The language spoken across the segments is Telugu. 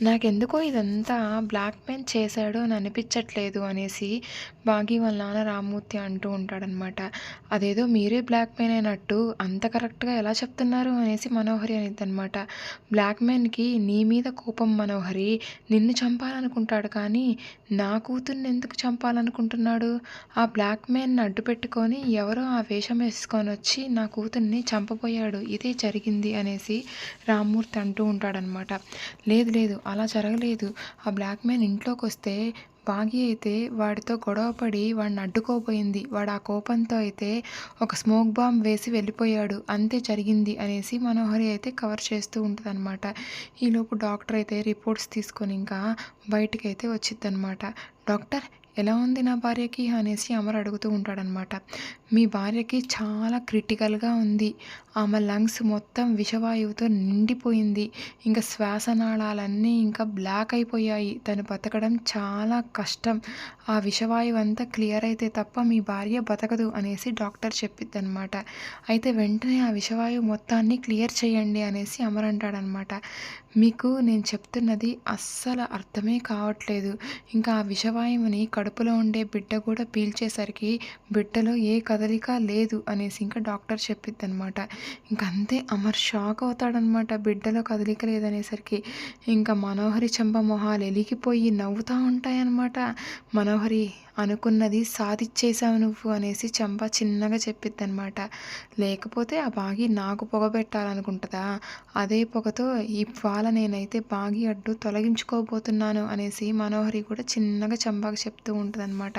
నాకెందుకో ఇదంతా బ్లాక్ మెయిల్ చేశాడు అని అనిపించట్లేదు అనేసి బాగి వాళ్ళ నాన్న రామ్మూర్తి అంటూ ఉంటాడనమాట. అదేదో మీరే బ్లాక్ మెయిన్ అయినట్టు అంత కరెక్ట్గా ఎలా చెప్తున్నారు అనేసి మనోహరి అనిద్దనమాట. బ్లాక్ మెయిన్కి నీ మీద కోపం మనోహరి నిన్ను చంపాలనుకుంటాడు కానీ నా కూతుర్ని ఎందుకు చంపాలనుకుంటున్నాడు? ఆ బ్లాక్ మెయిన్ అడ్డు పెట్టుకొని ఎవరో ఆ వేషం వేసుకొని వచ్చి నా కూతుర్ని చంపబోయాడు ఇదే జరిగింది అనేసి రామ్మూర్తి అంటూ ఉంటాడనమాట. లేదు లేదు అలా జరగలేదు. ఆ బ్లాక్ మ్యాన్ ఇంట్లోకి వస్తే బాగి అయితే వాడితో గొడవపడి వాడిని అడ్డుకోపోయింది వాడు ఆ కోపంతో అయితే ఒక స్మోక్ బాంబ్ వేసి వెళ్ళిపోయాడు. అంతే జరిగింది అనేసి మనోహరి అయితే కవర్ చేస్తూ ఉంటుంది అనమాట ఈలోపు డాక్టర్ అయితే రిపోర్ట్స్ తీసుకొని ఇంకా బయటికి అయితే వచ్చిద్దనమాట డాక్టర్ ఎలా ఉంది నా భార్యకి? అనేసి అమర్ అడుగుతూ ఉంటాడనమాట మీ భార్యకి చాలా క్రిటికల్గా ఉంది. ఆమె లంగ్స్ మొత్తం విషవాయువుతో నిండిపోయింది. ఇంకా శ్వాసనాళాలన్నీ ఇంకా బ్లాక్ అయిపోయాయి. తను బతకడం చాలా కష్టం. ఆ విషవాయువు అంతా క్లియర్ అయితే తప్ప మీ భార్య బతకదు అనేసి డాక్టర్ చెప్పిద్దనమాట అయితే వెంటనే ఆ విషవాయువు మొత్తాన్ని క్లియర్ చేయండి అనేసి అమర్ అంటాడనమాట మీకు నేను చెప్తున్నది అస్సలు అర్థమే కావట్లేదు. ఇంకా ఆ విషవాయువుని కడుపులో ఉండే బిడ్డ కూడా పీల్చేసరికి బిడ్డలో ఏ కదలిక లేదు అనేసి ఇంకా డాక్టర్ చెప్పిద్ది అనమాట ఇంకంతే అమర్ షాక్ అవుతాడనమాట బిడ్డలో కదలిక లేదనేసరికి. ఇంకా మనోహరి చెంప మొహాలు ఎలిగిపోయి నవ్వుతూ ఉంటాయన్నమాట. మనోహరి అనుకున్నది సాధిచ్చేసావు నువ్వు అనేసి చంప చిన్నగా చెప్పిద్ది అనమాట లేకపోతే ఆ బాగి నాకు పొగ పెట్టాలనుకుంటుందా? అదే పొగతో ఇవాళ నేనైతే బాగి అడ్డు తొలగించుకోబోతున్నాను అనేసి మనోహరి కూడా చిన్నగా చంపాకు చెప్తూ ఉంటుంది అనమాట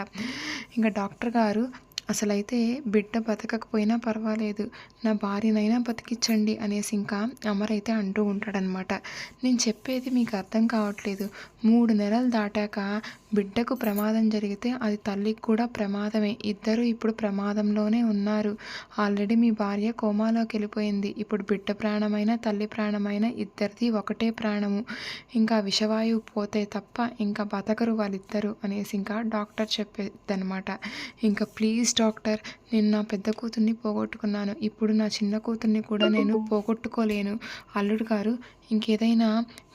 ఇంకా డాక్టర్ గారు అసలైతే బిడ్డ బతకకపోయినా పర్వాలేదు. నా భార్యనైనా బతికించండి అనేసి ఇంకా అమరైతే అంటూ ఉంటాడనమాట నేను చెప్పేది మీకు అర్థం కావట్లేదు. మూడు నెలలు దాటాక బిడ్డకు ప్రమాదం జరిగితే అది తల్లికి కూడా ప్రమాదమే. ఇద్దరు ఇప్పుడు ప్రమాదంలోనే ఉన్నారు. ఆల్రెడీ మీ భార్య కోమాలోకి వెళ్ళిపోయింది. ఇప్పుడు బిడ్డ ప్రాణమైన తల్లి ప్రాణమైన ఇద్దరిది ఒకటే ప్రాణము. ఇంకా విషవాయువు పోతే తప్ప ఇంకా బతకరు వాళ్ళిద్దరు అనేసి ఇంకా డాక్టర్ చెప్పేదనమాట ఇంకా ప్లీజ్ డాక్టర్ నేను నా పెద్ద కూతుర్ని పోగొట్టుకున్నాను. ఇప్పుడు నా చిన్న కూతుర్ని కూడా నేను పోగొట్టుకోలేను. అల్లుడు గారు ఇంకేదైనా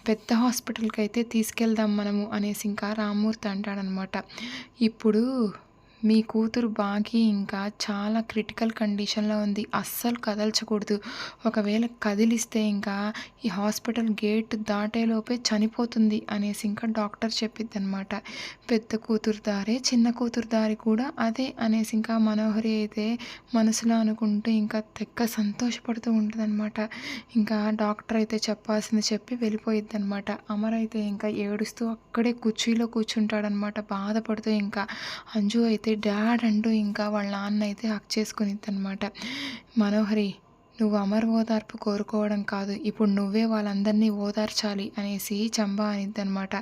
పెద్ద హాస్పిటల్కి అయితే తీసుకెళ్దాం మనము అనేసి ఇంకా రామ్మూర్తి అంటాడనమాట. ఇప్పుడు మీ కూతురు బాకీ ఇంకా చాలా క్రిటికల్ కండిషన్లో ఉంది. అస్సలు కదల్చకూడదు. ఒకవేళ కదిలిస్తే ఇంకా ఈ హాస్పిటల్ గేట్ దాటేలోపే చనిపోతుంది అనేసి ఇంకా డాక్టర్ చెప్పిద్ది అనమాట పెద్ద కూతురు దారే చిన్న కూతురు దారి కూడా అదే అనేసి ఇంకా మనోహరి అయితే మనసులో అనుకుంటూ ఇంకా తెక్క సంతోషపడుతూ ఉంటుందన్నమాట. ఇంకా డాక్టర్ అయితే చెప్పాల్సింది చెప్పి వెళ్ళిపోయిద్ది అనమాట అమర్ అయితే ఇంకా ఏడుస్తూ అక్కడే కుర్చీలో కూర్చుంటాడనమాట బాధపడుతూ ఇంకా అంజు అయితే డాడ్ అంటూ ఇంకా వాళ్ళ నాన్న అయితే హక్ చేసుకునిద్ది అనమాట మనోహరి నువ్వు అమర్ ఓదార్పు కోరుకోవడం కాదు. ఇప్పుడు నువ్వే వాళ్ళందరినీ ఓదార్చాలి అనేసి చంబా అనిద్ది అనమాట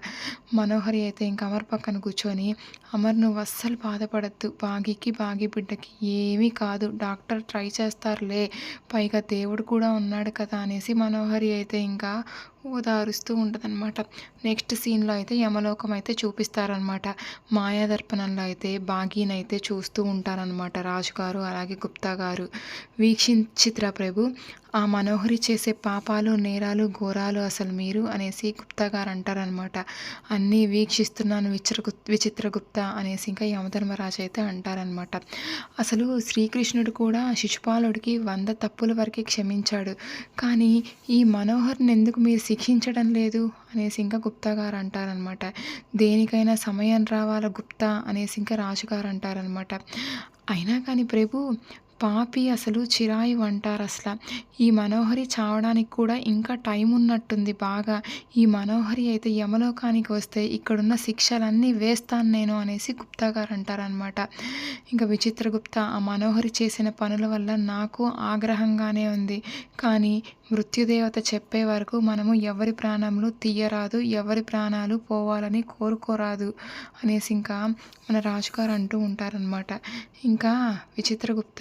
మనోహరి అయితే ఇంక అమర్ పక్కన కూర్చొని అమర్ నువ్వు అస్సలు బాధపడద్దు. బాగికి బాగి బిడ్డకి ఏమీ కాదు. డాక్టర్ ట్రై చేస్తారులే. పైగా దేవుడు కూడా ఉన్నాడు కదా అనేసి మనోహరి అయితే ఇంకా ఓదారుస్తూ ఉంటుందన్నమాట. నెక్స్ట్ సీన్లో అయితే యమలోకం అయితే చూపిస్తారనమాట మాయాదర్పణంలో అయితే బాగీనైతే చూస్తూ ఉంటారనమాట రాజుగారు అలాగే గుప్తా గారు వీక్షించిత్ర ప్రభు ఆ మనోహరి చేసే పాపాలు నేరాలు ఘోరాలు అసలు మీరు అనేసి గుప్తా గారు అంటారనమాట అన్నీ వీక్షిస్తున్నాను విచిత్ర విచిత్రగుప్త అనేసి ఇంకా యమధర్మరాజు అయితే అంటారనమాట అసలు శ్రీకృష్ణుడు కూడా శిశుపాలుడికి వంద తప్పుల వరకే క్షమించాడు. కానీ ఈ మనోహర్ని ఎందుకు మీరు శిక్షించడం లేదు? అనేసి ఇంకా గుప్తా గారు అంటారనమాట దేనికైనా సమయం రావాల గుప్తా? అనేసి ఇంకా రాజుగారు అంటారనమాట అయినా కానీ ప్రభు పాపి అసలు చిరాయి అంటారు అసలు. ఈ మనోహరి చావడానికి కూడా ఇంకా టైం ఉన్నట్టుంది బాగా. ఈ మనోహరి అయితే యమలోకానికి వస్తే ఇక్కడున్న శిక్షలన్నీ వేస్తాను నేను అనేసి గుప్తా గారు అంటారనమాట ఇంకా విచిత్రగుప్త ఆ మనోహరి చేసిన పనుల వల్ల నాకు ఆగ్రహంగానే ఉంది. కానీ మృత్యుదేవత చెప్పే వరకు మనము ఎవరి ప్రాణములు తీయరాదు ఎవరి ప్రాణాలు పోవాలని కోరుకోరాదు అనేసి ఇంకా మన రాజుగారు అంటూ ఉంటారనమాట ఇంకా విచిత్రగుప్త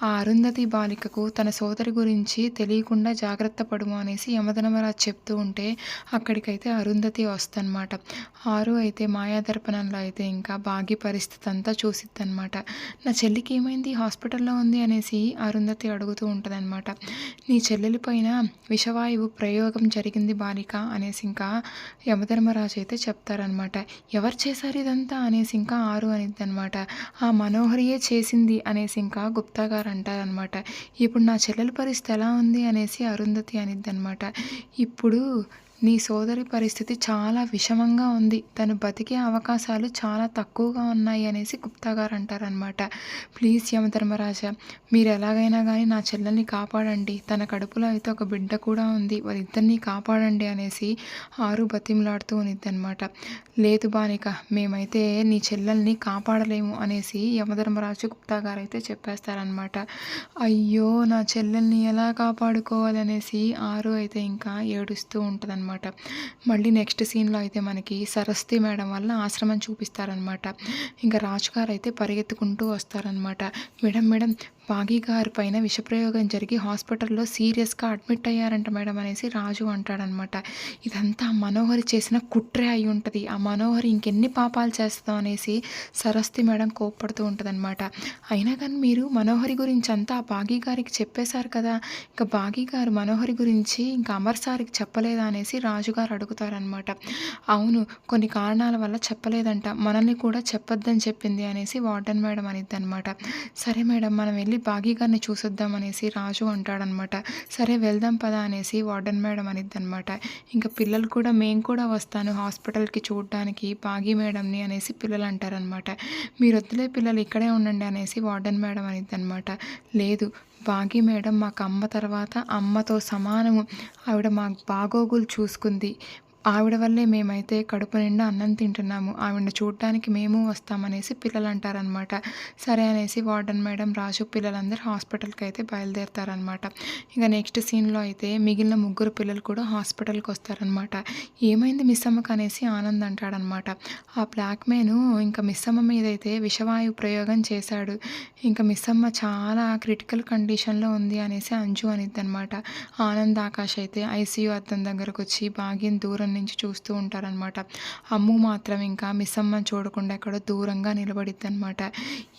ఆ అరుంధతి బాలికకు తన సోదరి గురించి తెలియకుండా జాగ్రత్త పడుము అనేసి యమధనమరాజు చెప్తూ ఉంటే అక్కడికైతే అరుంధతి వస్తుందన్నమాట. ఆరు అయితే మాయాదర్పణంలో అయితే ఇంకా బాగి పరిస్థితి అంతా చూసిద్దనమాట నా చెల్లికి ఏమైంది? హాస్పిటల్లో ఉంది అనేసి అరుంధతి అడుగుతూ ఉంటుందన్నమాట. నీ చెల్లెలి పైన విషవాయువు ప్రయోగం జరిగింది బాలిక అనేసి ఇంకా యమధర్మరాజు అయితే చెప్తారనమాట ఎవరు చేశారు ఇదంతా అనేసి ఇంకా ఆరు అనిద్ది అనమాట ఆ మనోహరియే చేసింది అనేసి ఇంకా గుప్తా గారు అంటారనమాట. ఇప్పుడు నా చెల్లెల పరిస్థితి ఎలా ఉంది? అనేసి అరుంధతి అనిద్ది అనమాట ఇప్పుడు నీ సోదరి పరిస్థితి చాలా విషమంగా ఉంది. తను బతికే అవకాశాలు చాలా తక్కువగా ఉన్నాయి అనేసి గుప్తా గారు అంటారనమాట ప్లీజ్ యమధర్మరాజా మీరు ఎలాగైనా కానీ నా చెల్లెల్ని కాపాడండి. తన కడుపులో అయితే ఒక బిడ్డ కూడా ఉంది. వారిద్దరిని కాపాడండి అనేసి ఆరు బతిమలాడుతూ ఉన్నిద్దనమాట లేదు బానిక మేమైతే నీ చెల్లెల్ని కాపాడలేము అనేసి యమధర్మరాజు గుప్తా గారు అయితే చెప్పేస్తారనమాట అయ్యో నా చెల్లెల్ని ఎలా కాపాడుకోవాలనేసి ఆరు అయితే ఇంకా ఏడుస్తూ ఉంటుందన్నమాట. మళ్ళీ నెక్స్ట్ సీన్లో అయితే మనకి సరస్వతి మేడం వల్ల ఆశ్రమం చూపిస్తారనమాట ఇంకా రాజుగారు అయితే పరిగెత్తుకుంటూ వస్తారనమాట మేడం మేడం బాగీ గారి పైన విషప్రయోగం జరిగి హాస్పిటల్లో సీరియస్గా అడ్మిట్ అయ్యారంట మేడం అనేసి రాజు అంటాడనమాట. ఇదంతా మనోహరి చేసిన కుట్రే అయి ఉంటుంది. ఆ మనోహరి ఇంకెన్ని పాపాలు చేస్తాం అనేసి సరస్తి మేడం కోప్పడుతూ ఉంటుందన్నమాట అయినా కానీ మీరు మనోహరి గురించి అంతా ఆ బాగీ గారికి చెప్పేశారు కదా. ఇంకా బాగీ గారు మనోహరి గురించి ఇంకా అమర్ సార్కి చెప్పలేదా అనేసి రాజుగారు అడుగుతారనమాట. అవును కొన్ని కారణాల వల్ల చెప్పలేదంట. మనల్ని కూడా చెప్పొద్దని చెప్పింది అనేసి వార్డెన్ మేడం అనిద్ది అనమాట సరే మేడం మనం వెళ్ళి బాగీ గారిని చూసొద్దాం అనేసి రాజు అంటాడనమాట. సరే వెళ్దాం పదా అనేసి వార్డెన్ మేడం అనిద్ది అనమాట ఇంకా పిల్లలు కూడా మేము కూడా వస్తాను హాస్పిటల్కి చూడడానికి బాగీ మేడంని అనేసి పిల్లలు అంటారనమాట. మీరు వద్దులే పిల్లలు ఇక్కడే ఉండండి అనేసి వార్డెన్ మేడం అనిద్ది అనమాట లేదు బాగి మేడం మాకు అమ్మ తర్వాత అమ్మతో సమానము. ఆవిడ మా బాగోగులు చూసుకుంది. ఆవిడ వల్లే మేమైతే కడుపు నిండా అన్నం తింటున్నాము. ఆవిడ చూడడానికి మేము వస్తామనేసి పిల్లలు అంటారనమాట సరే అనేసి వార్డెన్ మేడం రాజు పిల్లలందరూ హాస్పిటల్కి అయితే బయలుదేరుతారనమాట ఇంకా నెక్స్ట్ సీన్లో అయితే మిగిలిన ముగ్గురు పిల్లలు కూడా హాస్పిటల్కి వస్తారనమాట ఏమైంది మిస్ అమ్మకు అనేసి ఆనంద్ అంటాడనమాట ఆ బ్లాక్ మ్యాను ఇంకా మిస్ అమ్మ మీద అయితే ప్రయోగం చేశాడు. ఇంకా మిస్ అమ్మ చాలా క్రిటికల్ కండిషన్లో ఉంది అనేసి అంజు అనిద్ది అనమాట ఆనంద్ ఆకాష్ అయితే ఐసీయూ అద్దం దగ్గరకు వచ్చి బాగిన దూరం నుంచి చూస్తూ ఉంటారనమాట అమ్ము మాత్రం ఇంకా మిస్సమ్మని చూడకుండా ఎక్కడో దూరంగా నిలబడిద్ది అనమాట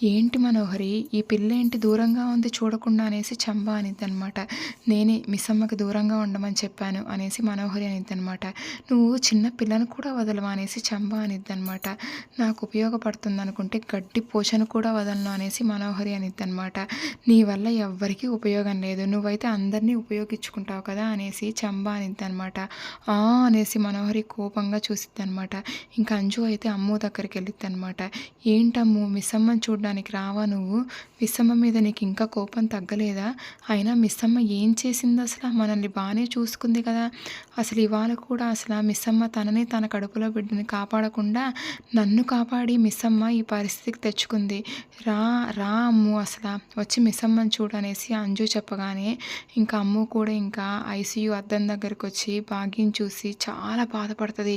ఏంటి మనోహరి ఈ పిల్ల ఏంటి దూరంగా ఉంది చూడకుండా అనేసి చంబా అనిద్ది అనమాట నేనే మిస్సమ్మకి దూరంగా ఉండమని చెప్పాను అనేసి మనోహరి అనిద్ది అనమాట నువ్వు చిన్న పిల్లను కూడా వదలవా అనేసి చంబా అనిద్ది అనమాట నాకు ఉపయోగపడుతుంది అనుకుంటే గడ్డి పోషణ కూడా వదలను అనేసి మనోహరి అనిద్ది అనమాట నీ వల్ల ఎవ్వరికీ ఉపయోగం లేదు. నువ్వైతే అందరినీ ఉపయోగించుకుంటావు కదా అనేసి చంబా అనిద్ది అనమాట ఆ అనేసి మనోహరి కోపంగా చూసిద్ది అనమాట ఇంకా అంజు అయితే అమ్ము దగ్గరికి వెళ్ళిద్ది అనమాట ఏంటమ్ము మిస్సమ్మని చూడడానికి రావా నువ్వు? మిస్సమ్మ మీద నీకు ఇంకా కోపం తగ్గలేదా? అయినా మిస్సమ్మ ఏం చేసింది అసలు మనల్ని బాగానే చూసుకుంది కదా. అసలు ఇవాళ కూడా అసలు మిస్సమ్మ తనని తన కడుపులో బిడ్డని కాపాడకుండా నన్ను కాపాడి మిస్సమ్మ ఈ పరిస్థితికి తెచ్చుకుంది. రా రా అమ్ము అసలు. వచ్చి మిస్సమ్మని చూడనేసి అంజు చెప్పగానే ఇంకా అమ్ము కూడా ఇంకా ఐసీయూ అద్దం దగ్గరికి వచ్చి భాగ్యం చూసి చాలా చాలా బాధపడుతుంది.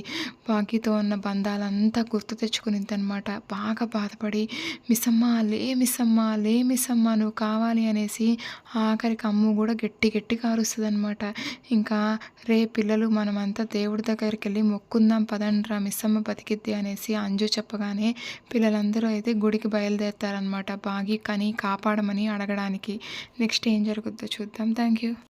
బాకీతో ఉన్న బంధాలంతా గుర్తు తెచ్చుకునిద్ది అనమాట బాగా బాధపడి మిస్సమ్మ లే మిస్సమ్మ లే మిస్సమ్మ నువ్వు కావాలి అనేసి ఆఖరికి అమ్ము కూడా గట్టి గట్టి కారుస్తుంది అనమాట ఇంకా రే పిల్లలు మనమంతా దేవుడి దగ్గరికి వెళ్ళి మొక్కుందాం పదండ్రా మిస్సమ్మ బతికిద్ది అనేసి అంజు చెప్పగానే పిల్లలందరూ అయితే గుడికి బయలుదేరుతారనమాట బాగి కని కాపాడమని అడగడానికి. నెక్స్ట్ ఏం జరుగుద్దో చూద్దాం. Thank you